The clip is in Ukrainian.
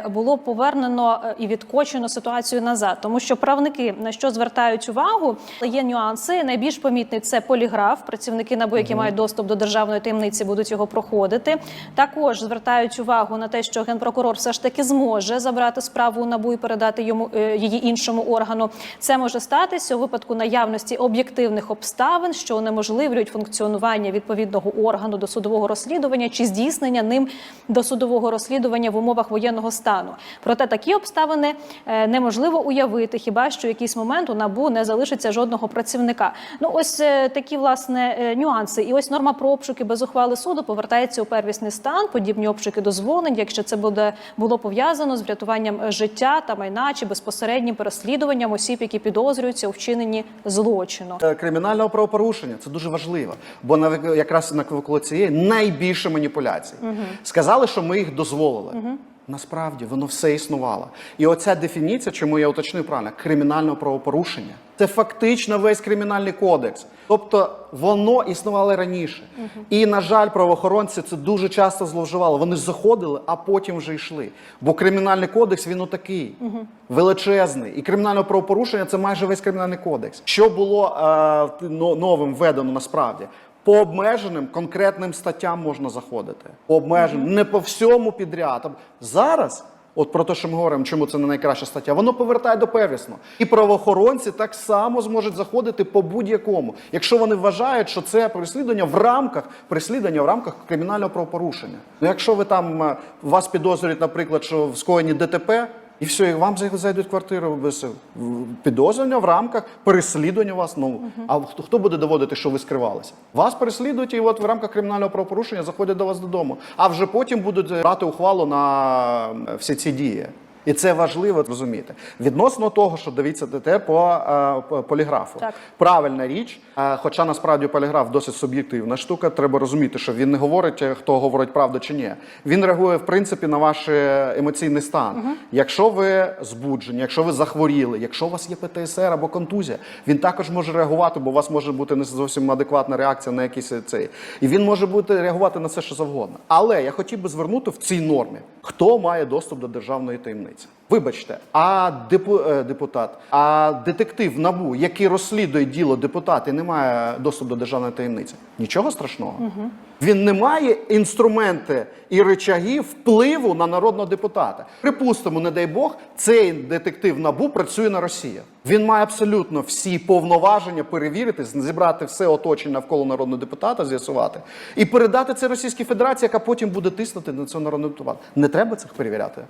було повернено е, і відкочено ситуацію назад, тому що правники на що звертають увагу, є нюанси. Найбільш помітний це поліграф. Працівники НАБУ, які мають доступ до державної таємниці, будуть його проходити. Також звертають увагу на те, що генпрокурор все ж таки зможе забрати справу у НАБУ і передати йому е, її іншому органу. Це може статися у випадку наявності об'єктивних обставин, що унеможливлюють функціонування відповідного органу досудового розслідування чи здійснення ним досудового розслідування в умовах воєнного стану. Проте такі обставини е, неможливо уявити, хіба що в якийсь момент у набу не залишиться жодного працівника. Ну ось е, такі власне е, нюанси. І ось норма про обшуки без ухвали суду повертається у первісний стан. Подібні обшуки дозволені, якщо це буде було пов'язано з врятуванням життя та майна чи безпосереднім переслідуванням осіб, які підозрюються у вчиненні злочину. Кримінального правопорушення це дуже важливо, бо на якраз навколо цієї найбільше маніпуляцій. Сказали, що ми їх дозволили. Насправді воно все існувало. І оця дефініція, чому я уточнив правильно, кримінального правопорушення. Це фактично весь кримінальний кодекс. Тобто воно існувало раніше. І, на жаль, правоохоронці це дуже часто зловживали. Вони заходили, а потім вже йшли. Бо кримінальний кодекс він отакий величезний. І кримінальне правопорушення це майже весь кримінальний кодекс. Що було е, новим введено насправді? По обмеженим конкретним статтям можна заходити. По обмеженим, не по всьому підряд. Зараз, от про те, що ми говоримо, чому це не найкраща стаття, воно повертає до первісного. І правоохоронці так само зможуть заходити по будь-якому, якщо вони вважають, що це переслідування в рамках переслідування в рамках кримінального правопорушення. Ну, якщо ви там е, вас підозрюють, наприклад, що в скоєнні ДТП. І все, і вам зай- зайдуть в квартиру без підозрювання в рамках переслідування вас. Ну а хто, буде доводити, що ви скривалися? Вас переслідують, і от в рамках кримінального правопорушення заходять до вас додому. А вже потім будуть брати ухвалу на всі ці дії. І це важливо розуміти. Відносно того, що дивіться ДТ по, е, поліграфу. Так. Правильна річ, е, хоча насправді поліграф досить суб'єктивна штука. Треба розуміти, що він не говорить, е, хто говорить правду чи ні. Він реагує в принципі на ваш емоційний стан. Якщо ви збуджені, якщо ви захворіли, якщо у вас є ПТСР або контузія, він також може реагувати, бо у вас може бути не зовсім адекватна реакція на якийсь цей. І він може бути реагувати на все, що завгодно. Але я хотів би звернути в цій нормі, хто має доступ до державної таємниці. Вибачте, а депу, е, депутат, а детектив набу, який розслідує діло депутата і не має доступу до державної таємниці. Нічого страшного. Він не має інструменти і речаги впливу на народного депутата. Припустимо, не дай Бог, цей детектив набу працює на Росію. Він має абсолютно всі повноваження перевірити, зібрати все оточення навколо народного депутата, з'ясувати і передати це Російській Федерації, яка потім буде тиснути на цього народного депутата. Не треба цих перевіряти.